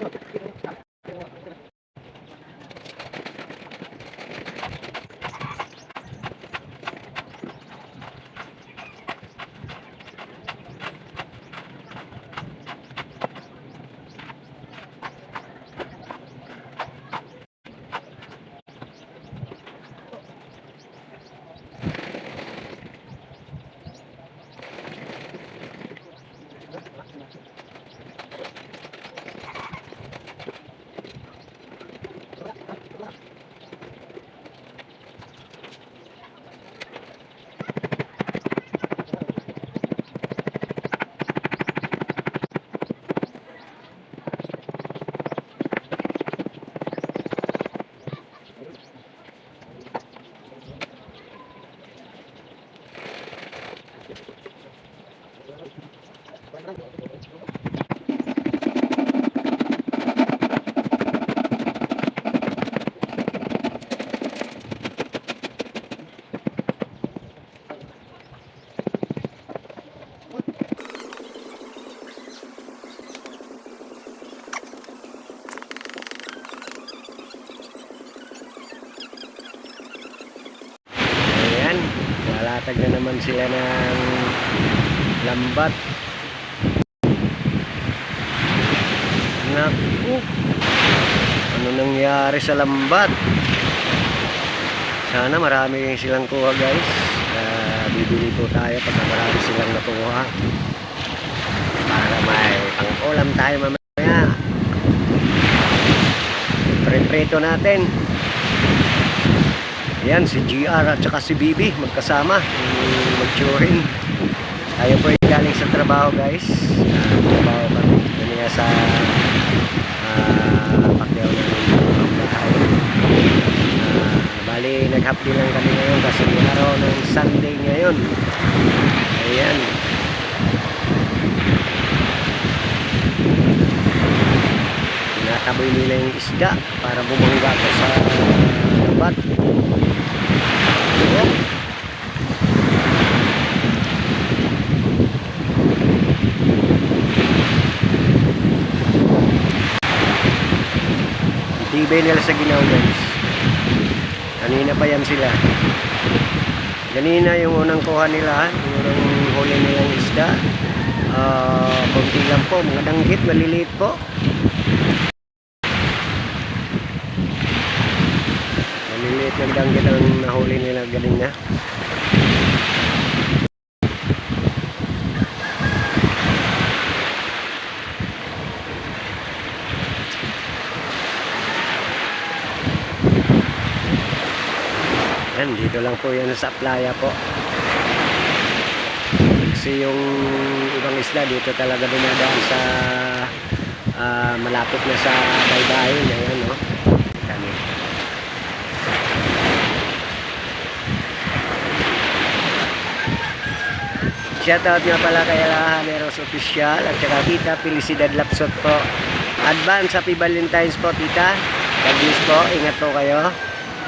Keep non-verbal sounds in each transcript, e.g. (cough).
হবে Naglatag na naman sila ng lambat. Naku. Ano nangyari sa lambat? Sana marami silang kuha guys. Uh, bibili po tayo pag marami silang nakuha. Para may pang-ulam tayo mamaya. Pre-preto natin. Yan, si GR at saka si BB magkasama. yung Mag-touring. Tayo po ay galing sa trabaho guys. Uh, trabaho kami. Kanya sa uh, pakyaw namin ng bahay. Ah, bali, nag-happy lang kami ngayon kasi araw ng Sunday ngayon. Ayan. Tinataboy nila yung isda para bumangga ko sa labat. Tibay nila sa ginaw guys. Kanina pa yan sila. Kanina yung unang kuha nila, yung unang huli nilang isda. Ah, konti lang po, mga danggit, maliliit po. Maliliit ng danggit ang nahuli nila kanina. Yan, dito lang po yan sa playa po. Kasi yung ibang isla dito talaga dumadaan sa ah, malapit na sa baybayin. Ayan, no? Kami. Shoutout nga pala kay Haneros Official at saka Tita Felicidad Lapsot po. Advance Happy Valentine's po, Tita. God bless po. Ingat po kayo.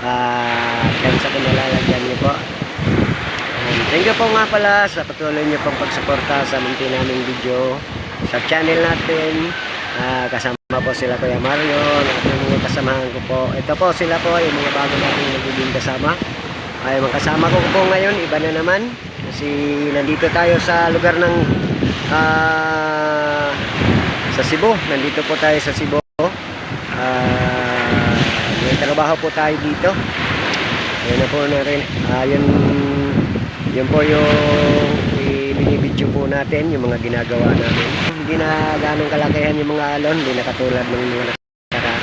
Ah, yan sa kinalalagyan niyo po. Um, thank you po nga pala sa patuloy niyo pong pagsuporta sa munti naming video sa channel natin. Ah, kasama po sila Kuya Marion at yung mga kasamahan ko po. Ito po sila po yung mga bago nating nagiging kasama. Ay, mga kasama ko po ngayon, iba na naman. Kasi nandito tayo sa lugar ng ah, sa Cebu. Nandito po tayo sa Cebu. Ah, may trabaho po tayo dito. Ayun na po na rin. Ah, yun, yun po yung binibidyo po natin, yung mga ginagawa namin. Hindi na ganong kalakihan yung mga alon, hindi na katulad ng mga nakara.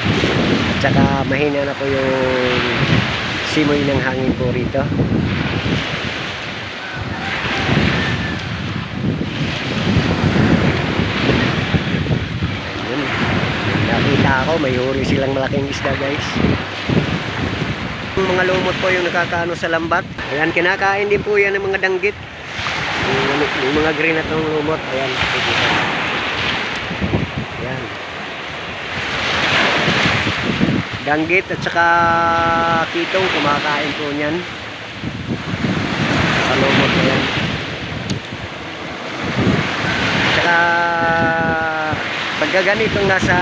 At saka mahina na po yung simoy ng hangin po rito. Nakita ako, may huri silang malaking isda guys. Yung mga lumot po yung nakakaano sa lambat. Ayan, kinakain din po yan ng mga danggit. Yung, yung mga green at ng lumot. Ayan. Ayan. Danggit at saka kitong kumakain po niyan. Sa lumot na yan. Tsaka pagka ganitong nasa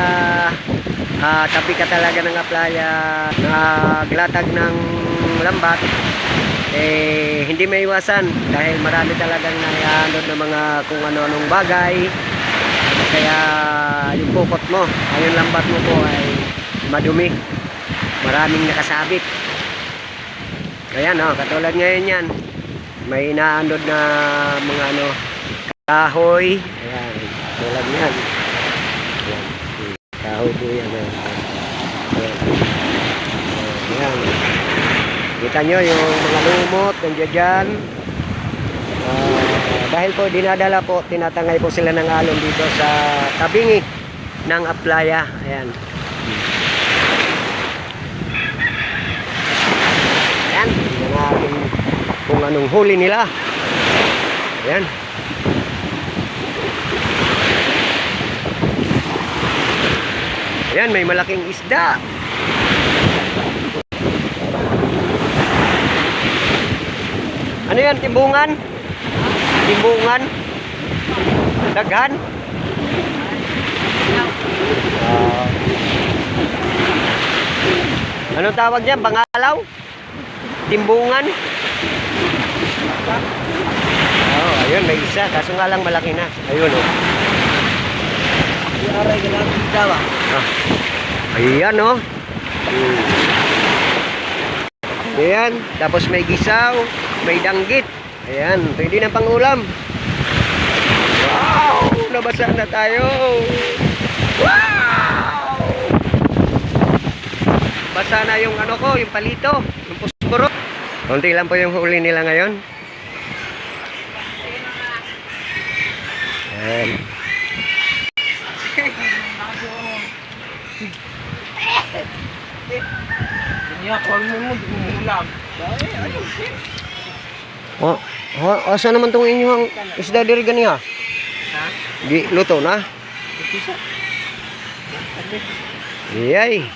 ah, tabi ka talaga ng playa naglatag ng lambat eh hindi may iwasan dahil marami talagang naianod ng mga kung ano-anong bagay. Kaya yung pukot mo ay yung lambat mo po ay madumi. Maraming nakasabit. Ayan oh, katulad ngayon yan. May inaanod na mga ano kahoy. Ayan tulad yan kahoy po yan ayan. Ayan. ayan. Kita nyo yung mga lumot nandiyan dyan. Ah, dahil po dinadala po tinatangay po sila ng alon dito sa tabingi ng aplaya. Ayan. Ayan. Tingnan natin kung anong huli nila. Ayan ayan may malaking isda ano yan timbungan timbungan daghan Ah. anong tawag niyan bangalaw timbungan Oh, ayun, may isa. Kaso nga lang malaki na. Ayun, oh. Aray ka lang dawa. Ah. Ayan, oh. Hmm. Ayan. Tapos may gisaw, may danggit. Ayan, pwede na pang ulam. Wow! Nabasa na tayo. Wow! Basa na yung ano ko, yung palito, yung pusporo. Konti lang po yung huli nila ngayon. Ayan. Niya ko mo mo ulam. Oh, oh, asa naman tong inyong isda diri ganiha? Ha? Di luto na. Iyay.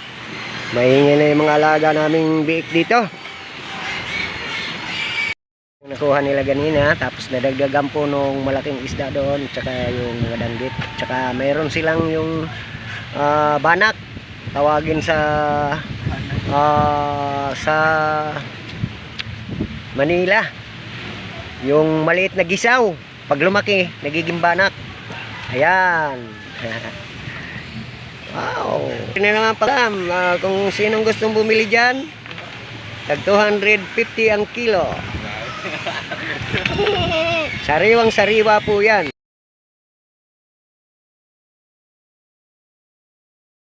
Maingay na yung mga alaga naming biik dito. Nakuha nila ganina, tapos nadagdagan po nung malaking isda doon, tsaka yung mga danggit. Tsaka mayroon silang yung ah, banak, tawagin sa ah, sa Manila. Yung maliit na gisaw, pag lumaki, nagiging banak. Ayan. (laughs) wow. Hindi naman pala, ah, kung sinong gustong bumili dyan, tag 250 ang kilo. (laughs) Sariwang sariwa po yan.